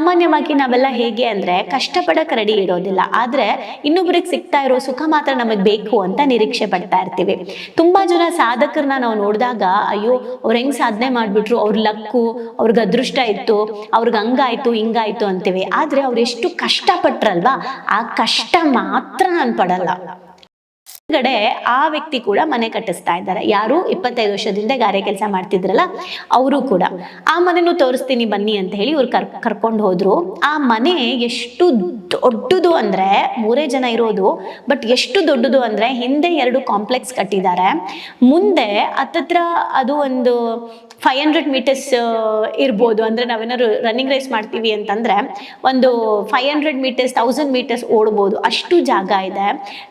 ಸಾಮಾನ್ಯವಾಗಿ ನಾವೆಲ್ಲ ಹೇಗೆ ಅಂದ್ರೆ ಕಷ್ಟಪಡಕ್ಕೆ ರೆಡಿ ಇರೋದಿಲ್ಲ ಆದ್ರೆ ಇನ್ನೊಬ್ರಿಗೆ ಸಿಗ್ತಾ ಇರೋ ಸುಖ ಮಾತ್ರ ನಮಗೆ ಬೇಕು ಅಂತ ನಿರೀಕ್ಷೆ ಪಡ್ತಾ ಇರ್ತೀವಿ. ತುಂಬಾ ಜನ ಸಾಧಕರನ್ನ ನಾವು ನೋಡಿದಾಗ, ಅಯ್ಯೋ, ಅವ್ರ ಹೆಂಗ್ ಸಾಧನೆ ಮಾಡ್ಬಿಟ್ರು? ಅವ್ರ ಲಕ್ಕು, ಅವ್ರಿಗೆ ಅದೃಷ್ಟ ಇತ್ತು, ಅವ್ರಿಗೆ ಹಂಗಾಯ್ತು, ಹಿಂಗಾಯ್ತು ಅಂತೀವಿ. ಆದ್ರೆ ಅವ್ರು ಎಷ್ಟು ಕಷ್ಟಪಟ್ರಲ್ವಾ, ಆ ಕಷ್ಟ ಮಾತ್ರ ನಾನು ಪಡಲ್ಲ. ಹೊರಗಡೆ ಆ ವ್ಯಕ್ತಿ ಕೂಡ ಮನೆ ಕಟ್ಟಿಸ್ತಾ ಇದ್ದಾರೆ. ಯಾರು? ಇಪ್ಪತ್ತೈದು ವರ್ಷದಿಂದ ಗಾರೆ ಕೆಲಸ ಮಾಡ್ತಿದ್ರಲ್ಲ, ಅವರು ಕೂಡ. ಆ ಮನೆನೂ ತೋರಿಸ್ತೀನಿ ಬನ್ನಿ ಅಂತ ಹೇಳಿ ಇವ್ರು ಕರ್, ಕರ್ಕೊಂಡು ಹೋದ್ರು. ಆ ಮನೆ ಎಷ್ಟು ದೊಡ್ಡದು ಅಂದ್ರೆ, ಮೂರೇ ಜನ ಇರೋದು, ಬಟ್ ಎಷ್ಟು ದೊಡ್ಡದು ಅಂದ್ರೆ ಹಿಂದೆ ಎರಡು ಕಾಂಪ್ಲೆಕ್ಸ್ ಕಟ್ಟಿದ್ದಾರೆ. ಮುಂದೆ ಹತ್ತತ್ರ ಅದು ಒಂದು ಫೈವ್ ಹಂಡ್ರೆಡ್ ಮೀಟರ್ಸ್ ಇರ್ಬೋದು. ಅಂದ್ರೆ ನಾವೇನಾದ್ರು ರನ್ನಿಂಗ್ ರೇಸ್ ಮಾಡ್ತೀವಿ ಅಂತಂದ್ರೆ, ಒಂದು five hundred metres thousand metres ಓಡ್ಬೋದು. ಅಷ್ಟು ಜಾಗ ಇದೆ.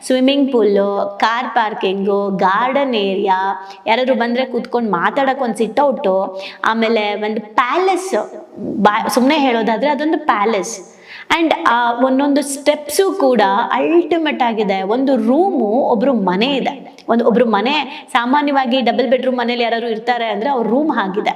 Swimming pool car parking, garden area, ಯಾರಾದ್ರು ಬಂದರೆ ಕೂತ್ಕೊಂಡು ಮಾತಾಡಕ್ ಒಂದು ಸಿಟ್ಔಟು ಆಮೇಲೆ ಒಂದು ಪ್ಯಾಲೇಸ್, ಬಾ ಸುಮ್ಮನೆ ಹೇಳೋದಾದ್ರೆ ಅದೊಂದು ಪ್ಯಾಲೇಸ್. ಆ್ಯಂಡ್ ಒಂದೊಂದು ಸ್ಟೆಪ್ಸು ಕೂಡ ಅಲ್ಟಿಮೇಟ್ ಆಗಿದೆ. ಒಂದು ರೂಮು, ಒಬ್ರು ಮನೆ ಇದೆ. ಒಂದು, ಒಬ್ರು ಮನೆ, ಸಾಮಾನ್ಯವಾಗಿ ಡಬಲ್ ಬೆಡ್ರೂಮ್ ಮನೇಲಿ ಯಾರಾದ್ರು ಇರ್ತಾರೆ ಅಂದರೆ ಅವ್ರ ರೂಮ್ ಆಗಿದೆ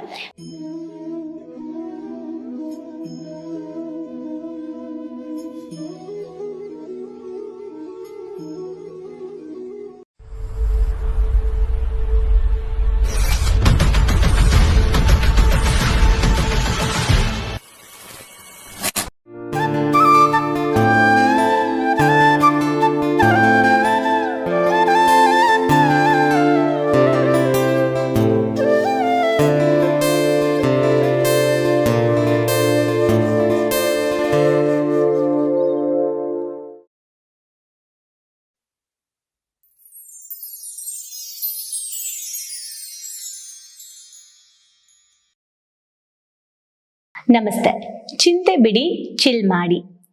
ನಮಸ್ತೆ. ಚಿಂತೆ ಬಿಡಿ ಚಿಲ್ ಮಾಡಿ.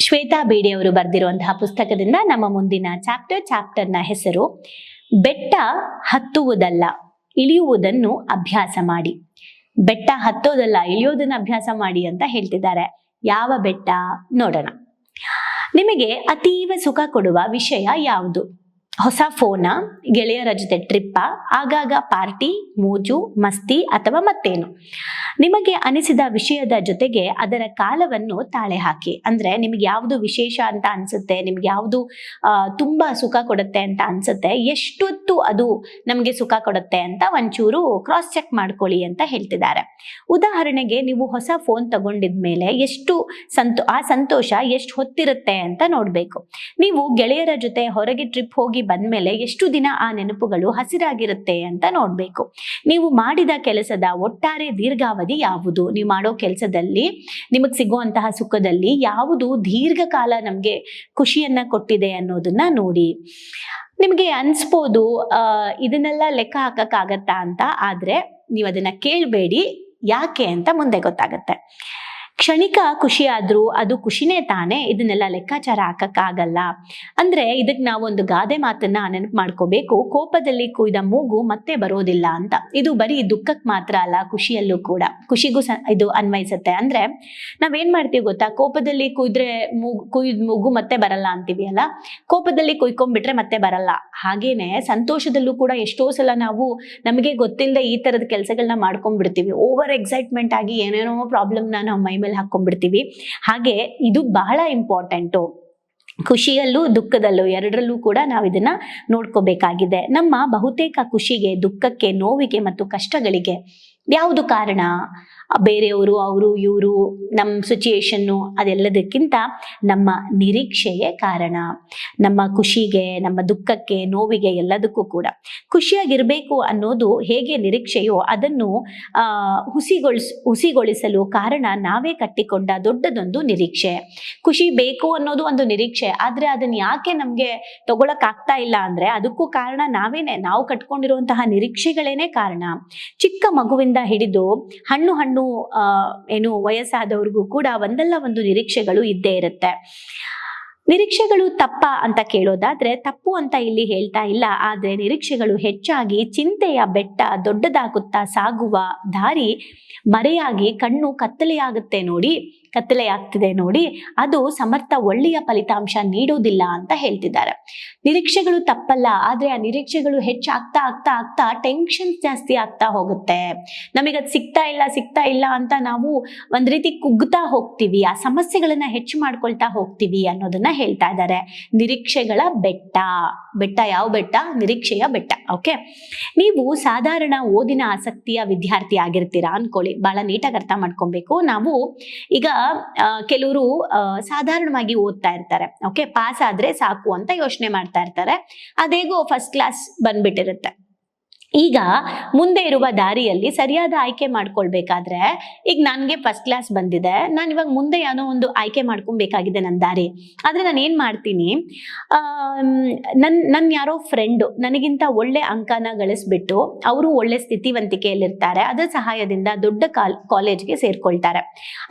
ಶ್ವೇತಾ ಬೇಡಿ ಅವರು ಬರೆದಿರುವಂತಹ ಪುಸ್ತಕದಿಂದ ನಮ್ಮ ಮುಂದಿನ ಚಾಪ್ಟರ್ ಚಾಪ್ಟರ್ನ ಹೆಸರು, ಬೆಟ್ಟ ಹತ್ತುವುದಲ್ಲ, ಇಳಿಯುವುದನ್ನು ಅಭ್ಯಾಸ ಮಾಡಿ. ಬೆಟ್ಟ ಹತ್ತೋದಲ್ಲ, ಇಳಿಯೋದನ್ನ ಅಭ್ಯಾಸ ಮಾಡಿ ಅಂತ ಹೇಳ್ತಿದ್ದಾರೆ. ಯಾವ ಬೆಟ್ಟ? ನೋಡೋಣ. ನಿಮಗೆ ಅತೀವ ಸುಖ ಕೊಡುವ ವಿಷಯ ಯಾವುದು? ಹೊಸ ಫೋನ, ಗೆಳೆಯರ ಜೊತೆ ಟ್ರಿಪ್ಪ ಆಗಾಗ ಪಾರ್ಟಿ ಮೂಜು, ಮಸ್ತಿ ಅಥವಾ ಮತ್ತೇನು. ನಿಮಗೆ ಅನಿಸಿದ ವಿಷಯದ ಜೊತೆಗೆ ಅದರ ಕಾಲವನ್ನು ತಾಳೆ ಹಾಕಿ. ಅಂದ್ರೆ ನಿಮ್ಗೆ ಯಾವುದು ವಿಶೇಷ ಅಂತ ಅನ್ಸುತ್ತೆ, ನಿಮ್ಗೆ ಯಾವುದು ತುಂಬಾ ಸುಖ ಕೊಡುತ್ತೆ ಅಂತ ಅನ್ಸುತ್ತೆ, ಎಷ್ಟೊತ್ತು ಅದು ನಮಗೆ ಸುಖ ಕೊಡುತ್ತೆ ಅಂತ ಒಂಚೂರು ಕ್ರಾಸ್ ಚೆಕ್ ಮಾಡ್ಕೊಳ್ಳಿ ಅಂತ ಹೇಳ್ತಿದ್ದಾರೆ. ಉದಾಹರಣೆಗೆ ನೀವು ಹೊಸ ಫೋನ್ ತಗೊಂಡಿದ್ಮೇಲೆ ಎಷ್ಟು ಸಂತೋ, ಆ ಸಂತೋಷ ಎಷ್ಟು ಹೊತ್ತಿರುತ್ತೆ ಅಂತ ನೋಡ್ಬೇಕು. ನೀವು ಗೆಳೆಯರ ಜೊತೆ ಹೊರಗೆ ಟ್ರಿಪ್ ಹೋಗಿ ಬಂದ್ಮೇಲೆ ಎಷ್ಟು ದಿನ ಆ ನೆನಪುಗಳು ಹಸಿರಾಗಿರುತ್ತೆ ಅಂತ ನೋಡ್ಬೇಕು. ನೀವು ಮಾಡಿದ ಕೆಲಸದ ಒಟ್ಟಾರೆ ದೀರ್ಘಾವಧಿ ಯಾವುದು? ನೀವು ಮಾಡೋ ಕೆಲಸದಲ್ಲಿ ನಿಮಗೆ ಸಿಗುವಂತಹ ಸುಖದಲ್ಲಿ ಯಾವುದು ದೀರ್ಘಕಾಲ ನಮಗೆ ಖುಷಿಯನ್ನ ಕೊಟ್ಟಿದೆ ಅನ್ನೋದನ್ನ ನೋಡಿ. ನಿಮಗೆ ಅನ್ಸ್ಬೋದು ಇದನ್ನೆಲ್ಲ ಲೆಕ್ಕ ಹಾಕಕ್ಕಾಗತ್ತಾ ಅಂತ, ಆದ್ರೆ ನೀವು ಅದನ್ನ ಕೇಳಬೇಡಿ. ಯಾಕೆ ಅಂತ ಮುಂದೆ ಗೊತ್ತಾಗತ್ತೆ. ಕ್ಷಣಿಕ ಖುಷಿ ಅದು ಖುಷಿನೇ ತಾನೇ? ಇದನ್ನೆಲ್ಲ ಲೆಕ್ಕಾಚಾರ ಹಾಕಕ್ಕಾಗಲ್ಲ. ಅಂದ್ರೆ ಇದಕ್ಕೆ ನಾವೊಂದು ಗಾದೆ ಮಾತನ್ನ ನೆನಪು ಮಾಡ್ಕೋಬೇಕು. ಕೋಪದಲ್ಲಿ ಕುಯ್ದ ಮೂಗು ಮತ್ತೆ ಬರೋದಿಲ್ಲ ಅಂತ. ಇದು ಬರೀ ದುಃಖಕ್ ಮಾತ್ರ ಅಲ್ಲ, ಖುಷಿಯಲ್ಲೂ ಕೂಡ. ಖುಷಿಗೂ ಸ ಇದು ಅನ್ವಯಿಸುತ್ತೆ. ಅಂದ್ರೆ ನಾವೇನ್ ಮಾಡ್ತೀವಿ ಗೊತ್ತಾ? ಕೋಪದಲ್ಲಿ ಕುಯ್ದ್ರೆ ಮೂಗು, ಕುಯ್ದ ಮೂಗು ಮತ್ತೆ ಬರಲ್ಲ ಅಂತೀವಿ ಅಲ್ಲ? ಕೋಪದಲ್ಲಿ ಕುಯ್ಕೊಂಡ್ಬಿಟ್ರೆ ಮತ್ತೆ ಬರಲ್ಲ. ಹಾಗೇನೆ ಸಂತೋಷದಲ್ಲೂ ಕೂಡ ಎಷ್ಟೋ ಸಲ ನಾವು ನಮಗೆ ಗೊತ್ತಿಲ್ಲದೆ ಈ ತರದ ಕೆಲಸಗಳನ್ನ ಮಾಡ್ಕೊಂಡ್ಬಿಡ್ತೀವಿ. ಓವರ್ ಎಕ್ಸೈಟ್ಮೆಂಟ್ ಆಗಿ ಏನೇನೋ ಪ್ರಾಬ್ಲಮ್ನ ನಾವು ಮೈ ಮೇಲೆ ಹಾಕೊಂಡ್ಬಿಡ್ತೀವಿ. ಹಾಗೆ ಇದು ಬಹಳ ಇಂಪಾರ್ಟೆಂಟು ಖುಷಿಯಲ್ಲೂ ದುಃಖದಲ್ಲೂ ಎರಡರಲ್ಲೂ ಕೂಡ ನಾವು ಇದನ್ನ ನೋಡ್ಕೋಬೇಕಾಗಿದೆ. ನಮ್ಮ ಬಹುತೇಕ ಖುಷಿಗೆ, ದುಃಖಕ್ಕೆ, ನೋವಿಗೆ ಮತ್ತು ಕಷ್ಟಗಳಿಗೆ ಯಾವುದು ಕಾರಣ? ಬೇರೆಯವರು, ಅವರು, ಇವರು ನಮ್ಮ ಸಿಚುಯೇಷನ್ನು ಅದೆಲ್ಲದಕ್ಕಿಂತ ನಮ್ಮ ನಿರೀಕ್ಷೆಗೆ ಕಾರಣ. ನಮ್ಮ ಖುಷಿಗೆ, ನಮ್ಮ ದುಃಖಕ್ಕೆ, ನೋವಿಗೆ ಎಲ್ಲದಕ್ಕೂ ಕೂಡ. ಖುಷಿಯಾಗಿರಬೇಕು ಅನ್ನೋದು ಹೇಗೆ ನಿರೀಕ್ಷೆಯೋ ಅದನ್ನು ಹುಸಿಗೊಳಿಸ್, ಹುಸಿಗೊಳಿಸಲು ಕಾರಣ ನಾವೇ ಕಟ್ಟಿಕೊಂಡ ದೊಡ್ಡದೊಂದು ನಿರೀಕ್ಷೆ. ಖುಷಿ ಬೇಕು ಅನ್ನೋದು ಒಂದು ನಿರೀಕ್ಷೆ. ಆದ್ರೆ ಅದನ್ನ ಯಾಕೆ ನಮ್ಗೆ ತಗೊಳಕ್ಕಾಗ್ತಾ ಇಲ್ಲ ಅಂದ್ರೆ ಅದಕ್ಕೂ ಕಾರಣ ನಾವೇನೆ. ನಾವು ಕಟ್ಕೊಂಡಿರುವಂತಹ ನಿರೀಕ್ಷೆಗಳೇನೆ ಕಾರಣ. ಚಿಕ್ಕ ಮಗುವಿಂದ ಹಿಡಿದು ಹಣ್ಣು ಹಣ್ಣು ಏನು ವಯಸ್ಸಾದವ್ರಿಗೂ ಕೂಡ ಒಂದಲ್ಲ ಒಂದು ನಿರೀಕ್ಷೆಗಳು ಇದ್ದೇ ಇರುತ್ತೆ. ನಿರೀಕ್ಷೆಗಳು ತಪ್ಪ ಅಂತ ಕೇಳೋದಾದ್ರೆ ತಪ್ಪು ಅಂತ ಇಲ್ಲಿ ಹೇಳ್ತಾ ಇಲ್ಲ, ಆದ್ರೆ ನಿರೀಕ್ಷೆಗಳು ಹೆಚ್ಚಾಗಿ ಚಿಂತೆಯ ಬೆಟ್ಟ, ದೊಡ್ಡದಾಗುತ್ತಾ ಸಾಗುವ ದಾರಿ ಮರೆಯಾಗಿ ಕಣ್ಣು ಕತ್ತಲೆಯಾಗುತ್ತೆ ನೋಡಿ. ಕತ್ತಲೆ ಆಗ್ತಿದೆ ನೋಡಿ. ಅದು ಸಮರ್ಥ ಒಳ್ಳೆಯ ಫಲಿತಾಂಶ ನೀಡುವುದಿಲ್ಲ ಅಂತ ಹೇಳ್ತಿದ್ದಾರೆ. ನಿರೀಕ್ಷೆಗಳು ತಪ್ಪಲ್ಲ, ಆದ್ರೆ ಆ ನಿರೀಕ್ಷೆಗಳು ಹೆಚ್ಚಾಗ್ತಾ ಆಗ್ತಾ ಆಗ್ತಾ ಟೆನ್ಷನ್ ಜಾಸ್ತಿ ಆಗ್ತಾ ಹೋಗುತ್ತೆ. ನಮಗೆ ಅದು ಸಿಗ್ತಾ ಇಲ್ಲ ಸಿಗ್ತಾ ಇಲ್ಲ ಅಂತ ನಾವು ಒಂದ್ ರೀತಿ ಕುಗ್ತಾ ಹೋಗ್ತೀವಿ, ಆ ಸಮಸ್ಯೆಗಳನ್ನ ಹೆಚ್ಚು ಮಾಡ್ಕೊಳ್ತಾ ಹೋಗ್ತೀವಿ ಅನ್ನೋದನ್ನ ಹೇಳ್ತಾ ಇದ್ದಾರೆ. ನಿರೀಕ್ಷೆಗಳ ಬೆಟ್ಟ ಬೆಟ್ಟ ಯಾವ ಬೆಟ್ಟ? ನಿರೀಕ್ಷೆಯ ಬೆಟ್ಟ ಓಕೆ ನೀವು ಸಾಧಾರಣ ಓದಿನ ಆಸಕ್ತಿಯ ವಿದ್ಯಾರ್ಥಿ ಆಗಿರ್ತೀರಾ ಅನ್ಕೊಳ್ಳಿ. ಬಹಳ ನೀಟಾಗಿ ಅರ್ಥ ಮಾಡ್ಕೊಬೇಕು. ನಾವು ಈಗ ಕೆಲವರು ಸಾಧಾರಣವಾಗಿ ಓದ್ತಾ ಇರ್ತಾರೆ. ಓಕೆ ಪಾಸ್ ಆದ್ರೆ ಸಾಕು ಅಂತ ಯೋಚನೆ ಮಾಡ್ತಾ ಇರ್ತಾರೆ. ಅದೇಗೋ ಫಸ್ಟ್ ಕ್ಲಾಸ್ ಬಂದ್ಬಿಟ್ಟಿರುತ್ತೆ. ಈಗ ಮುಂದೆ ಇರುವ ದಾರಿಯಲ್ಲಿ ಸರಿಯಾದ ಆಯ್ಕೆ ಮಾಡ್ಕೊಳ್ಬೇಕಾದ್ರೆ ಈಗ ನನಗೆ ಫಸ್ಟ್ ಕ್ಲಾಸ್ ಬಂದಿದೆ. ನಾನು ಇವಾಗ ಮುಂದೆ ಏನೋ ಒಂದು ಆಯ್ಕೆ ಮಾಡ್ಕೊಬೇಕಾಗಿದೆ ನನ್ನ ದಾರಿ. ಆದರೆ ನಾನು ಏನು ಮಾಡ್ತೀನಿ? ನನ್ನ ನನ್ನ ಯಾರೋ ಫ್ರೆಂಡು ನನಗಿಂತ ಒಳ್ಳೆ ಅಂಕನ ಗಳಿಸ್ಬಿಟ್ಟು ಅವರು ಒಳ್ಳೆ ಸ್ಥಿತಿವಂತಿಕೆಯಲ್ಲಿರ್ತಾರೆ. ಅದರ ಸಹಾಯದಿಂದ ದೊಡ್ಡ ಕಾಲ್ ಕಾಲೇಜ್ಗೆ ಸೇರ್ಕೊಳ್ತಾರೆ.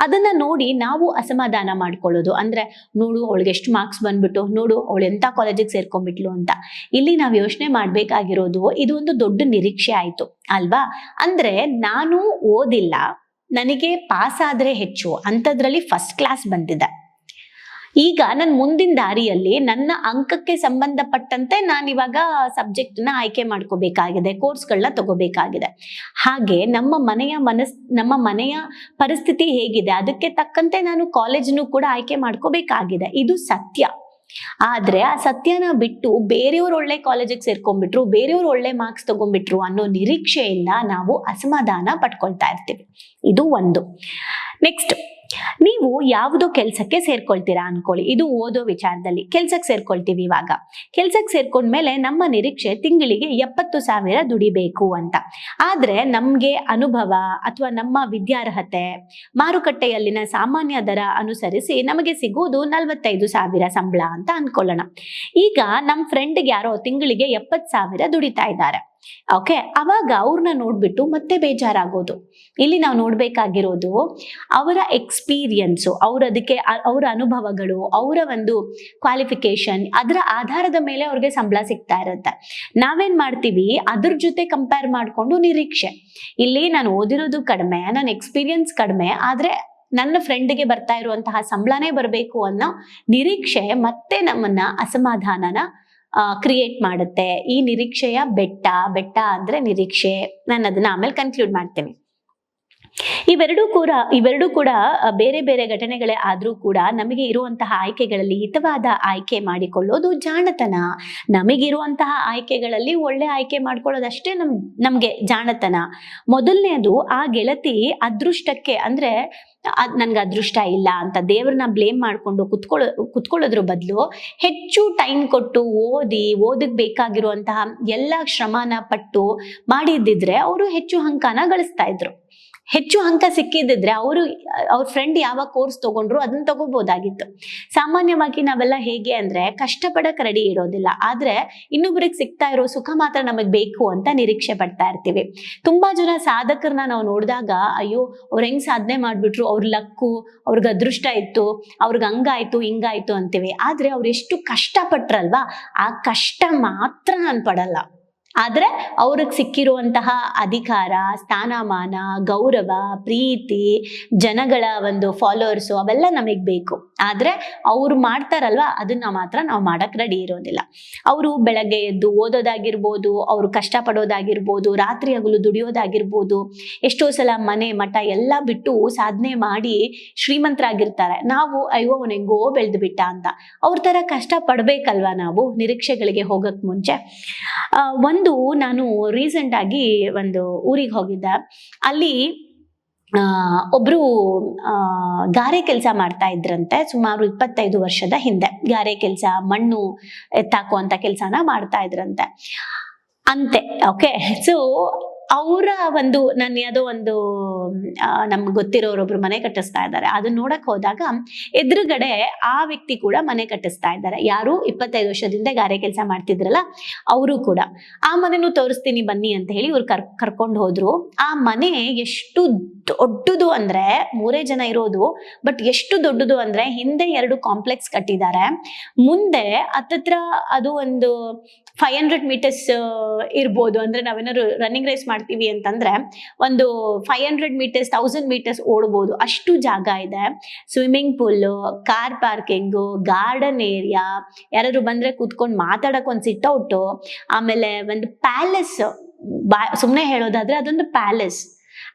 ಅದನ್ನ ನೋಡಿ ನಾವು ಅಸಮಾಧಾನ ಮಾಡ್ಕೊಳ್ಳೋದು. ಅಂದ್ರೆ ನೋಡು ಅವಳಿಗೆ ಎಷ್ಟು ಮಾರ್ಕ್ಸ್ ಬಂದ್ಬಿಟ್ಟು, ನೋಡು ಅವಳು ಎಂಥ ಕಾಲೇಜಿಗೆ ಸೇರ್ಕೊಂಡ್ಬಿಟ್ಲು ಅಂತ. ಇಲ್ಲಿ ನಾವು ಯೋಚನೆ ಮಾಡಬೇಕಾಗಿರೋದು ಇದು ಒಂದು ದೊಡ್ಡ ನಿರೀಕ್ಷೆ ಆಯ್ತು. ಅಲ್ವಾ? ಅಂದ್ರೆ ನಾನು ಓದಿಲ್ಲ. ನನಗೆ ಪಾಸ್ ಆದ್ರೆ ಹೆಚ್ಚು. ಅಂಥದ್ರಲ್ಲಿ ಫಸ್ಟ್ ಕ್ಲಾಸ್ ಬಂದಿದೆ. ಈಗ ನನ್ನ ಮುಂದಿನ ದಾರಿಯಲ್ಲಿ ನನ್ನ ಅಂಕಕ್ಕೆ ಸಂಬಂಧಪಟ್ಟಂತೆ ನಾನು ಇವಾಗ ಸಬ್ಜೆಕ್ಟ್ನ ಆಯ್ಕೆ ಮಾಡ್ಕೋಬೇಕಾಗಿದೆ ಕೋರ್ಸ್ಗಳನ್ನ ತಗೋಬೇಕಾಗಿದೆ. ಹಾಗೆ ನಮ್ಮ ಮನೆಯ ಮನಸ್, ನಮ್ಮ ಮನೆಯ ಪರಿಸ್ಥಿತಿ ಹೇಗಿದೆ? ಅದಕ್ಕೆ ತಕ್ಕಂತೆ ನಾನು ಕಾಲೇಜ್ನು ಕೂಡ ಆಯ್ಕೆ ಮಾಡ್ಕೋಬೇಕಾಗಿದೆ. ಇದು ಸತ್ಯ. ಆದ್ರೆ ಆ ಸತ್ಯನ ಬಿಟ್ಟು ಬೇರೆಯವ್ರು ಒಳ್ಳೆ ಕಾಲೇಜಿಗೆ ಸೇರ್ಕೊಂಡ್ಬಿಟ್ರು, ಬೇರೆಯವ್ರು ಒಳ್ಳೆ ಮಾರ್ಕ್ಸ್ ತಗೊಂಡ್ಬಿಟ್ರು ಅನ್ನೋ ನಿರೀಕ್ಷೆಯಿಂದ ನಾವು ಅಸಮಾಧಾನ ಪಟ್ಕೊಳ್ತಾ ಇರ್ತೀವಿ. ಇದು ಒಂದು. ನೆಕ್ಸ್ಟ್ ನೀವು ಯಾವುದೋ ಕೆಲಸಕ್ಕೆ ಸೇರ್ಕೊಳ್ತೀರಾ ಅನ್ಕೊಳ್ಳಿ. ಇದು ಓದೋ ವಿಚಾರದಲ್ಲಿ ಕೆಲಸಕ್ಕೆ ಸೇರ್ಕೊಳ್ತೀವಿ ಇವಾಗ. ಕೆಲ್ಸಕ್ಕೆ ಸೇರ್ಕೊಂಡ್ಮೇಲೆ ನಮ್ಮ ನಿರೀಕ್ಷೆ ತಿಂಗಳಿಗೆ ಎಪ್ಪತ್ತು ಸಾವಿರ ದುಡಿಬೇಕು ಅಂತ. ಆದ್ರೆ ನಮ್ಗೆ ಅನುಭವ ಅಥವಾ ನಮ್ಮ ವಿದ್ಯಾರ್ಹತೆ ಮಾರುಕಟ್ಟೆಯಲ್ಲಿನ ಸಾಮಾನ್ಯ ದರ ಅನುಸರಿಸಿ ನಮಗೆ ಸಿಗುವುದು ನಲ್ವತ್ತೈದು ಸಾವಿರ ಸಂಬಳ ಅಂತ ಅನ್ಕೊಳ್ಳೋಣ. ಈಗ ನಮ್ಮ ಫ್ರೆಂಡ್ಗೆ ಯಾರೋ ತಿಂಗಳಿಗೆ ಎಪ್ಪತ್ತು ಸಾವಿರ ದುಡಿತಾ ಇದ್ದಾರೆ. ಓಕೆ ಅವಾಗ ಅವ್ರನ್ನ ನೋಡ್ಬಿಟ್ಟು ಮತ್ತೆ ಬೇಜಾರಾಗೋದು. ಇಲ್ಲಿ ನಾವು ನೋಡ್ಬೇಕಾಗಿರೋದು ಅವರ ಎಕ್ಸ್ಪೀರಿಯನ್ಸು ಅವ್ರ ಅದಕ್ಕೆ ಅವರ ಅನುಭವಗಳು, ಅವರ ಒಂದು ಕ್ವಾಲಿಫಿಕೇಶನ್ ಅದರ ಆಧಾರದ ಮೇಲೆ ಅವ್ರಿಗೆ ಸಂಬಳ ಸಿಗ್ತಾ ಇರುತ್ತೆ. ನಾವೇನ್ ಮಾಡ್ತೀವಿ, ಅದ್ರ ಜೊತೆ ಕಂಪೇರ್ ಮಾಡಿಕೊಂಡು ನಿರೀಕ್ಷೆ. ಇಲ್ಲಿ ನಾನು ಓದಿರೋದು ಕಡಿಮೆ ನನ್ನ ಎಕ್ಸ್ಪೀರಿಯನ್ಸ್ ಕಡಿಮೆ, ಆದ್ರೆ ನನ್ನ ಫ್ರೆಂಡ್ಗೆ ಬರ್ತಾ ಇರುವಂತಹ ಸಂಬಳನೇ ಬರಬೇಕು ಅನ್ನೋ ನಿರೀಕ್ಷೆ ಮತ್ತೆ ನಮ್ಮನ್ನ ಅಸಮಾಧಾನನ ಕ್ರಿಯೇಟ್ ಮಾಡುತ್ತೆ. ಈ ನಿರೀಕ್ಷೆಯ ಬೆಟ್ಟ ಬೆಟ್ಟ ಅಂದ್ರೆ ನಿರೀಕ್ಷೆ. ನಾನು ಅದನ್ನ ಆಮೇಲೆ ಕನ್ಕ್ಲೂಡ್ ಮಾಡ್ತೇನೆ. ಇವೆರಡೂ ಕೂಡ ಇವೆರಡೂ ಕೂಡ ಬೇರೆ ಬೇರೆ ಘಟನೆಗಳೇ ಆದರೂ ಕೂಡ ನಮಗೆ ಇರುವಂತಹ ಆಯ್ಕೆಗಳಲ್ಲಿ ಹಿತವಾದ ಆಯ್ಕೆ ಮಾಡಿಕೊಳ್ಳೋದು ಜಾಣತನ. ನಮಗಿರುವಂತಹ ಆಯ್ಕೆಗಳಲ್ಲಿ ಒಳ್ಳೆ ಆಯ್ಕೆ ಮಾಡ್ಕೊಳ್ಳೋದಷ್ಟೇ ನಮ್, ನಮ್ಗೆ ಜಾಣತನ. ಮೊದಲನೇದು ಆ ಗೆಳತಿ ಅದೃಷ್ಟಕ್ಕೆ ಅಂದ್ರೆ, ಅದ್ ನನ್ಗೆ ಅದೃಷ್ಟ ಇಲ್ಲ ಅಂತ ದೇವ್ರನ್ನ ಬ್ಲೇಮ್ ಮಾಡ್ಕೊಂಡು ಕುತ್ಕೊಳ್ಳೋ ಕುತ್ಕೊಳ್ಳೋದ್ರ ಬದಲು ಹೆಚ್ಚು ಟೈಮ್ ಕೊಟ್ಟು ಓದಿ, ಓದಕ್ ಬೇಕಾಗಿರುವಂತಹ ಎಲ್ಲ ಶ್ರಮನ ಪಟ್ಟು ಮಾಡಿದ್ದಿದ್ರೆ ಅವರು ಹೆಚ್ಚು ಅಂಕನ ಗಳಿಸ್ತಾ ಇದ್ರು. ಹೆಚ್ಚು ಅಂಕ ಸಿಕ್ಕಿದ್ರೆ ಅವರು, ಅವ್ರ ಫ್ರೆಂಡ್ ಯಾವ ಕೋರ್ಸ್ ತಗೊಂಡ್ರು ಅದನ್ನ ತಗೋಬಹುದಾಗಿತ್ತು ಸಾಮಾನ್ಯವಾಗಿ ನಾವೆಲ್ಲ ಹೇಗೆ ಅಂದ್ರೆ ಕಷ್ಟಪಡಕ್ ರೆಡಿ ಇರೋದಿಲ್ಲ ಆದ್ರೆ ಇನ್ನೊಬ್ರಿಗೆ ಸಿಗ್ತಾ ಇರೋ ಸುಖ ಮಾತ್ರ ನಮಗ್ ಬೇಕು ಅಂತ ನಿರೀಕ್ಷೆ ಪಡ್ತಾ ಇರ್ತೀವಿ. ತುಂಬಾ ಜನ ಸಾಧಕರನ್ನ ನಾವು ನೋಡಿದಾಗ, ಅಯ್ಯೋ, ಅವ್ರ ಹೆಂಗ್ ಸಾಧನೆ ಮಾಡ್ಬಿಟ್ರು? ಅವ್ರ ಲಕ್ಕು, ಅವ್ರಿಗೆ ಅದೃಷ್ಟ ಇತ್ತು, ಅವ್ರಿಗೆ ಹಂಗಾಯ್ತು, ಹಿಂಗಾಯ್ತು ಅಂತೀವಿ. ಆದ್ರೆ ಅವ್ರು ಎಷ್ಟು ಕಷ್ಟಪಟ್ರಲ್ವಾ, ಆ ಕಷ್ಟ ಮಾತ್ರ ನಾನು ಪಡಲ್ಲ. ಆದ್ರೆ ಅವ್ರಿಗೆ ಸಿಕ್ಕಿರುವಂತಹ ಅಧಿಕಾರ, ಸ್ಥಾನಮಾನ, ಗೌರವ, ಪ್ರೀತಿ, ಜನಗಳ ಒಂದು ಫಾಲೋವರ್ಸು ಅವೆಲ್ಲ ನಮಗೆ ಬೇಕು. ಆದ್ರೆ ಅವ್ರು ಮಾಡ್ತಾರಲ್ವಾ, ಅದನ್ನ ಮಾತ್ರ ನಾವು ಮಾಡಕ್ ರೆಡಿ ಇರೋದಿಲ್ಲ. ಅವರು ಬೆಳಗ್ಗೆ ಎದ್ದು ಓದೋದಾಗಿರ್ಬೋದು, ಅವರು ಕಷ್ಟಪಡೋದಾಗಿರ್ಬೋದು, ರಾತ್ರಿ ಹಗಲು ದುಡಿಯೋದಾಗಿರ್ಬೋದು, ಎಷ್ಟೋ ಸಲ ಮನೆ, ಮಠ ಎಲ್ಲ ಬಿಟ್ಟು ಸಾಧನೆ ಮಾಡಿ ಶ್ರೀಮಂತರಾಗಿರ್ತಾರೆ. ನಾವು ಅಯ್ಯೋ ಅವನು ಹೆಂಗೋ ಬೆಳೆದು ಬಿಟ್ಟ ಅಂತ. ಅವ್ರ ತರ ಕಷ್ಟ ಪಡ್ಬೇಕಲ್ವಾ ನಾವು ನಿರೀಕ್ಷೆಗಳಿಗೆ ಹೋಗಕ್ಕೆ ಮುಂಚೆ? ಒಂದು ಒಂದು ನಾನು ರೀಸೆಂಟ್ ಆಗಿ ಒಂದು ಊರಿಗೆ ಹೋಗಿದ್ದೆ. ಅಲ್ಲಿ ಒಬ್ರು ಗಾರೆ ಕೆಲಸ ಮಾಡ್ತಾ ಇದ್ರಂತೆ, ಸುಮಾರು ಇಪ್ಪತ್ತೈದು ವರ್ಷದ ಹಿಂದೆ. ಗಾರೆ ಕೆಲಸ, ಮಣ್ಣು ಎತ್ತಾಕುವಂತ ಕೆಲಸನ ಮಾಡ್ತಾ ಇದ್ರಂತೆ. ಅಂತೆ ಓಕೆ ಸೊ ಅವರ ಒಂದು ನನ್ನ ಯಾವುದೋ ಒಂದು ನಮ್ಗೆ ಗೊತ್ತಿರೋರೊಬ್ರು ಮನೆ ಕಟ್ಟಿಸ್ತಾ ಇದ್ದಾರೆ. ಅದನ್ನ ನೋಡಕ್ ಹೋದಾಗ ಎದುರುಗಡೆ ಆ ವ್ಯಕ್ತಿ ಕೂಡ ಮನೆ ಕಟ್ಟಿಸ್ತಾ ಇದ್ದಾರೆ. ಯಾರು? ಇಪ್ಪತ್ತೈದು ವರ್ಷದಿಂದ ಗಾರೆ ಕೆಲಸ ಮಾಡ್ತಿದ್ರಲ್ಲ, ಅವರು ಕೂಡ. ಆ ಮನೆನೂ ತೋರಿಸ್ತೀನಿ ಬನ್ನಿ ಅಂತ ಹೇಳಿ ಇವ್ರು ಕರ್, ಕರ್ಕೊಂಡು ಹೋದ್ರು. ಆ ಮನೆ ಎಷ್ಟು ದೊಡ್ಡದು ಅಂದ್ರೆ, ಮೂರೇ ಜನ ಇರೋದು, ಬಟ್ ಎಷ್ಟು ದೊಡ್ಡದು ಅಂದ್ರೆ, ಹಿಂದೆ ಎರಡು ಕಾಂಪ್ಲೆಕ್ಸ್ ಕಟ್ಟಿದ್ದಾರೆ. ಮುಂದೆ ಹತ್ತತ್ರ ಅದು ಒಂದು ಫೈವ್ ಹಂಡ್ರೆಡ್ ಮೀಟರ್ಸ್ ಇರ್ಬೋದು. ಅಂದ್ರೆ ನಾವೇನಾದ್ರು ರನ್ನಿಂಗ್ ರೇಸ್ ಮಾಡ್ತೀವಿ ಅಂತಂದ್ರೆ ಒಂದು five hundred meters thousand meters ಓಡ್ಬೋದು. ಅಷ್ಟು ಜಾಗ ಇದೆ. Swimming pool car parking garden area ಯಾರಾದ್ರು ಬಂದ್ರೆ ಕೂತ್ಕೊಂಡು ಮಾತಾಡಕ್ ಒಂದು ಸಿಟ್ಔಟು ಆಮೇಲೆ ಒಂದು ಪ್ಯಾಲೇಸ್ ಬಾ ಸುಮ್ಮನೆ ಹೇಳೋದಾದ್ರೆ ಅದೊಂದು ಪ್ಯಾಲೇಸ್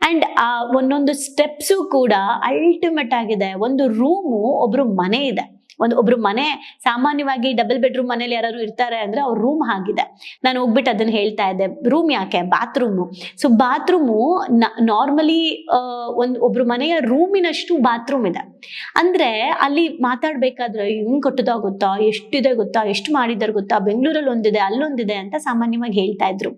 ಅಂಡ್ ಆ, ಒಂದೊಂದು ಸ್ಟೆಪ್ಸು ಕೂಡ ಅಲ್ಟಿಮೇಟ್ ಆಗಿದೆ. ಒಂದು ರೂಮು ಒಬ್ರು ಮನೆ ಇದೆ. ಒಂದು ಒಬ್ರು ಮನೆ, ಸಾಮಾನ್ಯವಾಗಿ ಡಬಲ್ ಬೆಡ್ರೂಮ್ ಮನೇಲಿ ಯಾರು ಇರ್ತಾರೆ ಅಂದ್ರೆ ಅವ್ರ ರೂಮ್ ಆಗಿದೆ ನಾನು ಹೋಗ್ಬಿಟ್ಟು ಅದನ್ನ ಹೇಳ್ತಾ ಇದ್ದೆ. ರೂಮ್ ಯಾಕೆ? ಬಾತ್ರೂಮು ಸೊ ಬಾತ್ರೂಮು ನಾರ್ಮಲಿ ಒಂದು ಒಬ್ರು ಮನೆಯ ರೂಮಿನಷ್ಟು ಬಾತ್ರೂಮ್ ಇದೆ. ಅಂದ್ರೆ ಅಲ್ಲಿ ಮಾತಾಡ್ಬೇಕಾದ್ರೆ ಹೆಂಗ್ ಕೊಟ್ಟದ ಗೊತ್ತಾ? ಎಷ್ಟಿದೆ ಗೊತ್ತಾ? ಎಷ್ಟು ಮಾಡಿದಾರೆ ಗೊತ್ತಾ? ಬೆಂಗಳೂರಲ್ಲಿ ಒಂದಿದೆ, ಅಲ್ಲೊಂದಿದೆ ಅಂತ ಸಾಮಾನ್ಯವಾಗಿ ಹೇಳ್ತಾ ಇದ್ರು.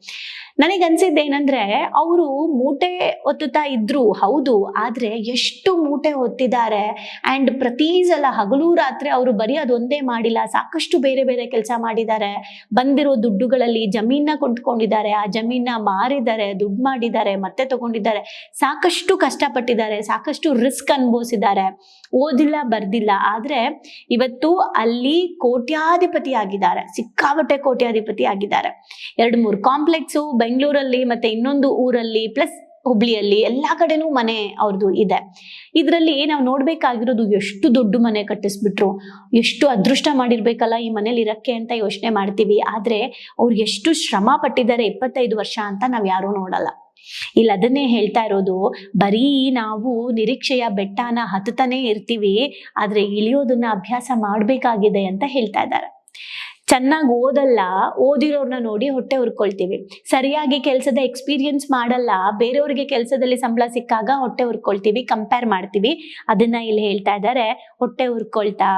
ನನಗೆ ಅನ್ಸಿದ್ದು ಏನಂದ್ರೆ, ಅವರು ಮೂಟೆ ಒತ್ತುತ್ತಾ ಇದ್ರು, ಹೌದು, ಆದ್ರೆ ಎಷ್ಟು ಮೂಟೆ ಒತ್ತಿದ್ದಾರೆ? ಅಂಡ್ ಪ್ರತಿ ಸಲ ಹಗಲು ರಾತ್ರಿ ಅವರು ಬರೀ ಅದೊಂದೇ ಮಾಡಿಲ್ಲ, ಸಾಕಷ್ಟು ಬೇರೆ ಬೇರೆ ಕೆಲಸ ಮಾಡಿದ್ದಾರೆ. ಬಂದಿರೋ ದುಡ್ಡುಗಳಲ್ಲಿ ಜಮೀನ ಕೊಂಡ್ಕೊಂಡಿದ್ದಾರೆ, ಆ ಜಮೀನ ಮಾರಿದ್ದಾರೆ, ದುಡ್ಡು ಮಾಡಿದ್ದಾರೆ, ಮತ್ತೆ ತಗೊಂಡಿದ್ದಾರೆ. ಸಾಕಷ್ಟು ಕಷ್ಟಪಟ್ಟಿದ್ದಾರೆ, ಸಾಕಷ್ಟು ರಿಸ್ಕ್ ಅನುಭವಿಸಿದ್ದಾರೆ. ಓದಿಲ್ಲ, ಬರ್ದಿಲ್ಲ, ಆದ್ರೆ ಇವತ್ತು ಅಲ್ಲಿ ಕೋಟ್ಯಾಧಿಪತಿ ಆಗಿದ್ದಾರೆ, ಸಿಕ್ಕಾಪಟ್ಟೆ ಕೋಟ್ಯಾಧಿಪತಿ ಆಗಿದ್ದಾರೆ. ಎರಡು ಮೂರು ಕಾಂಪ್ಲೆಕ್ಸು, ಬೆಂಗಳೂರಲ್ಲಿ ಮತ್ತೆ ಇನ್ನೊಂದು ಊರಲ್ಲಿ, ಪ್ಲಸ್ ಹುಬ್ಳಿಯಲ್ಲಿ ಎಲ್ಲಾ ಕಡೆನೂ ಮನೆ ಅವ್ರದ್ದು ಇದೆ. ಇದರಲ್ಲಿ ನಾವು ನೋಡ್ಬೇಕಾಗಿರೋದು ಎಷ್ಟು ದೊಡ್ಡ ಮನೆ ಕಟ್ಟಿಸ್ಬಿಟ್ರು, ಎಷ್ಟು ಅದೃಷ್ಟ ಮಾಡಿರ್ಬೇಕಲ್ಲ ಈ ಮನೇಲಿ ಇರಕ್ಕೆ ಅಂತ ಯೋಚನೆ ಮಾಡ್ತೀವಿ. ಆದ್ರೆ ಅವ್ರು ಎಷ್ಟು ಶ್ರಮ ಪಟ್ಟಿದ್ದಾರೆ ಇಪ್ಪತ್ತೈದು ವರ್ಷ ಅಂತ ನಾವ್ ಯಾರು ನೋಡಲ್ಲ. ಇಲ್ಲಿ ಅದನ್ನೇ ಹೇಳ್ತಾ ಇರೋದು, ಬರೀ ನಾವು ನಿರೀಕ್ಷೆಯ ಬೆಟ್ಟನ ಹತ್ತತಾನೇ ಇರ್ತೀವಿ, ಆದ್ರೆ ಇಳಿಯೋದನ್ನ ಅಭ್ಯಾಸ ಮಾಡ್ಬೇಕಾಗಿದೆ ಅಂತ ಹೇಳ್ತಾ ಇದ್ದಾರೆ. ಚೆನ್ನಾಗಿ ಓದಲ್ಲ, ಓದಿರೋರ್ನ ನೋಡಿ ಹೊಟ್ಟೆ ಹುರ್ಕೊಳ್ತೀವಿ. ಸರಿಯಾಗಿ ಕೆಲಸದ ಎಕ್ಸ್ಪೀರಿಯನ್ಸ್ ಮಾಡಲ್ಲ, ಬೇರೆಯವ್ರಿಗೆ ಕೆಲಸದಲ್ಲಿ ಸಂಬಳ ಸಿಕ್ಕಾಗ ಹೊಟ್ಟೆ ಹುರ್ಕೊಳ್ತೀವಿ ಕಂಪೇರ್ ಮಾಡ್ತೀವಿ. ಅದನ್ನ ಇಲ್ಲಿ ಹೇಳ್ತಾ ಇದ್ದಾರೆ ಹೊಟ್ಟೆ ಹುರ್ಕೊಳ್ತಾ.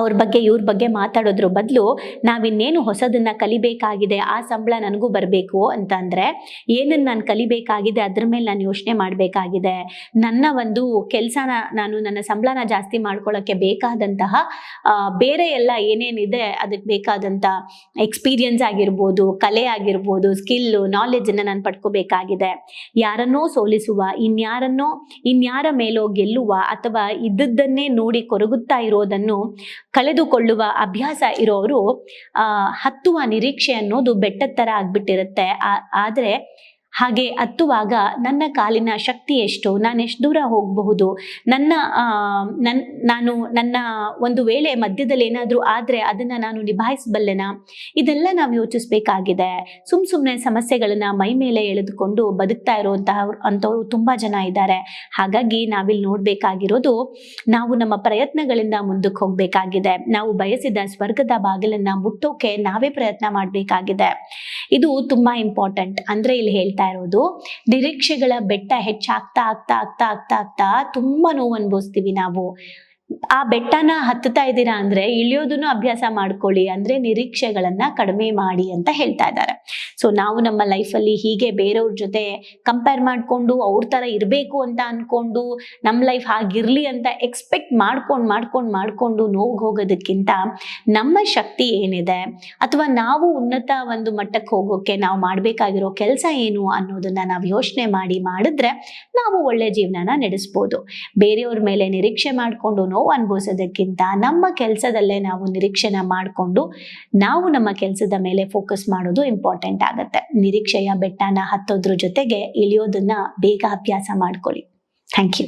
ಅವ್ರ ಬಗ್ಗೆ, ಇವ್ರ ಬಗ್ಗೆ ಮಾತಾಡೋದ್ರ ಬದಲು ನಾವಿನ್ನೇನು ಹೊಸದನ್ನ ಕಲಿಬೇಕಾಗಿದೆ, ಆ ಸಂಬಳ ನನಗೂ ಬರಬೇಕು ಅಂತ ಅಂದ್ರೆ ಏನನ್ನ ನಾನು ಕಲಿಬೇಕಾಗಿದೆ, ಅದ್ರ ಮೇಲೆ ನಾನು ಯೋಚನೆ ಮಾಡಬೇಕಾಗಿದೆ. ನನ್ನ ಒಂದು ಕೆಲಸನ ನಾನು, ನನ್ನ ಸಂಬಳನ ಜಾಸ್ತಿ ಮಾಡ್ಕೊಳ್ಳೋಕ್ಕೆ ಬೇಕಾದಂತಹ ಬೇರೆ ಎಲ್ಲ ಏನೇನಿದೆ ಅದಕ್ಕೆ ಬೇಕಾದಂಥ ಎಕ್ಸ್ಪೀರಿಯನ್ಸ್ ಆಗಿರ್ಬೋದು, ಕಲೆ ಆಗಿರ್ಬೋದು ಸ್ಕಿಲ್ಲು ನಾಲೆಜನ್ನು ನಾನು ಪಡ್ಕೋಬೇಕಾಗಿದೆ. ಯಾರನ್ನೋ ಸೋಲಿಸುವ, ಇನ್ಯಾರನ್ನೋ, ಇನ್ಯಾರ ಮೇಲೋ ಗೆಲ್ಲುವ ಅಥವಾ ಇದ್ದದ್ದನ್ನೇ ನೋಡಿ ಕೊರಗುತ್ತಾ ಇರೋದನ್ನು ಕಳೆದುಕೊಳ್ಳುವ ಅಭ್ಯಾಸ ಇರೋರು ಹತ್ತುವ ನಿರೀಕ್ಷೆ ಅನ್ನೋದು ಬೆಟ್ಟದ ಥರ ಆಗ್ಬಿಟ್ಟಿರುತ್ತೆ. ಆದ್ರೆ ಹಾಗೆ ಹತ್ತುವಾಗ ನನ್ನ ಕಾಲಿನ ಶಕ್ತಿ ಎಷ್ಟು? ನಾನು ಎಷ್ಟು ದೂರ ಹೋಗಬಹುದು? ನನ್ನ ನನ್, ನಾನು ನನ್ನ ಒಂದು ವೇಳೆ ಮಧ್ಯದಲ್ಲಿ ಏನಾದರೂ ಆದರೆ ಅದನ್ನು ನಾನು ನಿಭಾಯಿಸಬಲ್ಲೆನಾ? ಇದೆಲ್ಲ ನಾವು ಯೋಚಿಸಬೇಕಾಗಿದೆ. ಸುಮ್ ಸುಮ್ಮನೆ ಸಮಸ್ಯೆಗಳನ್ನ ಮೈ ಮೇಲೆ ಎಳೆದುಕೊಂಡು ಬದುಕ್ತಾ ಇರುವಂತಹ ಅಂಥವ್ರು ತುಂಬ ಜನ ಇದ್ದಾರೆ. ಹಾಗಾಗಿ ನಾವಿಲ್ಲಿ ನೋಡಬೇಕಾಗಿರೋದು ನಾವು ನಮ್ಮ ಪ್ರಯತ್ನಗಳಿಂದ ಮುಂದಕ್ಕೆ ಹೋಗಬೇಕಾಗಿದೆ. ನಾವು ಬಯಸಿದ ಸ್ವರ್ಗದ ಬಾಗಿಲನ್ನು ಮುಟ್ಟೋಕೆ ನಾವೇ ಪ್ರಯತ್ನ ಮಾಡಬೇಕಾಗಿದೆ. ಇದು ತುಂಬಾ ಇಂಪಾರ್ಟೆಂಟ್ ಅಂದ್ರೆ ಇಲ್ಲಿ ಹೇಳ್ತಾ ಇರೋದು. ನಿರೀಕ್ಷೆಗಳ ಬೆಟ್ಟ ಹೆಚ್ಚಾಗ್ತಾ ಆಗ್ತಾ ಆಗ್ತಾ ಆಗ್ತಾ ಆಗ್ತಾ ತುಂಬಾ ನೋವು ಅನುಭವಿಸ್ತೀವಿ ನಾವು. ಆ ಬೆಟ್ಟನ ಹತ್ತುತ್ತಾ ಇದ್ದೀರಾ ಅಂದ್ರೆ ಇಳಿಯೋದನ್ನು ಅಭ್ಯಾಸ ಮಾಡ್ಕೊಳ್ಳಿ, ಅಂದ್ರೆ ನಿರೀಕ್ಷೆಗಳನ್ನ ಕಡಿಮೆ ಮಾಡಿ ಅಂತ ಹೇಳ್ತಾ ಇದ್ದಾರೆ. ಸೊ ನಾವು ನಮ್ಮ ಲೈಫಲ್ಲಿ ಹೀಗೆ ಬೇರೆಯವ್ರ ಜೊತೆ ಕಂಪೇರ್ ಮಾಡ್ಕೊಂಡು ಅವ್ರ ತರ ಇರಬೇಕು ಅಂತ ಅನ್ಕೊಂಡು ನಮ್ಮ ಲೈಫ್ ಹಾಗಿರ್ಲಿ ಅಂತ ಎಕ್ಸ್ಪೆಕ್ಟ್ ಮಾಡ್ಕೊಂಡು ಮಾಡ್ಕೊಂಡು ಮಾಡ್ಕೊಂಡು ನೋವು ಹೋಗೋದಕ್ಕಿಂತ ನಮ್ಮ ಶಕ್ತಿ ಏನಿದೆ ಅಥವಾ ನಾವು ಉನ್ನತ ಒಂದು ಮಟ್ಟಕ್ಕೆ ಹೋಗೋಕೆ ನಾವು ಮಾಡಬೇಕಾಗಿರೋ ಕೆಲಸ ಏನು ಅನ್ನೋದನ್ನ ನಾವು ಯೋಚನೆ ಮಾಡಿ ಮಾಡಿದ್ರೆ ನಾವು ಒಳ್ಳೆ ಜೀವನನ ನಡೆಸ್ಬೋದು. ಬೇರೆಯವ್ರ ಮೇಲೆ ನಿರೀಕ್ಷೆ ಮಾಡಿಕೊಂಡು ನೋವು ಅನುಭವಿಸೋದಕ್ಕಿಂತ ನಮ್ಮ ಕೆಲಸದಲ್ಲೇ ನಾವು ನಿರೀಕ್ಷೆನ ಮಾಡಿಕೊಂಡು ನಾವು ನಮ್ಮ ಕೆಲಸದ ಮೇಲೆ ಫೋಕಸ್ ಮಾಡೋದು ಇಂಪಾರ್ಟೆಂಟ್ ಆಗುತ್ತೆ. ನಿರೀಕ್ಷೆಯ ಬೆಟ್ಟನ ಹತ್ತೋದ್ರ ಜೊತೆಗೆ ಇಳಿಯೋದನ್ನ ಬೇಗ ಅಭ್ಯಾಸ ಮಾಡ್ಕೊಳ್ಳಿ. Thank you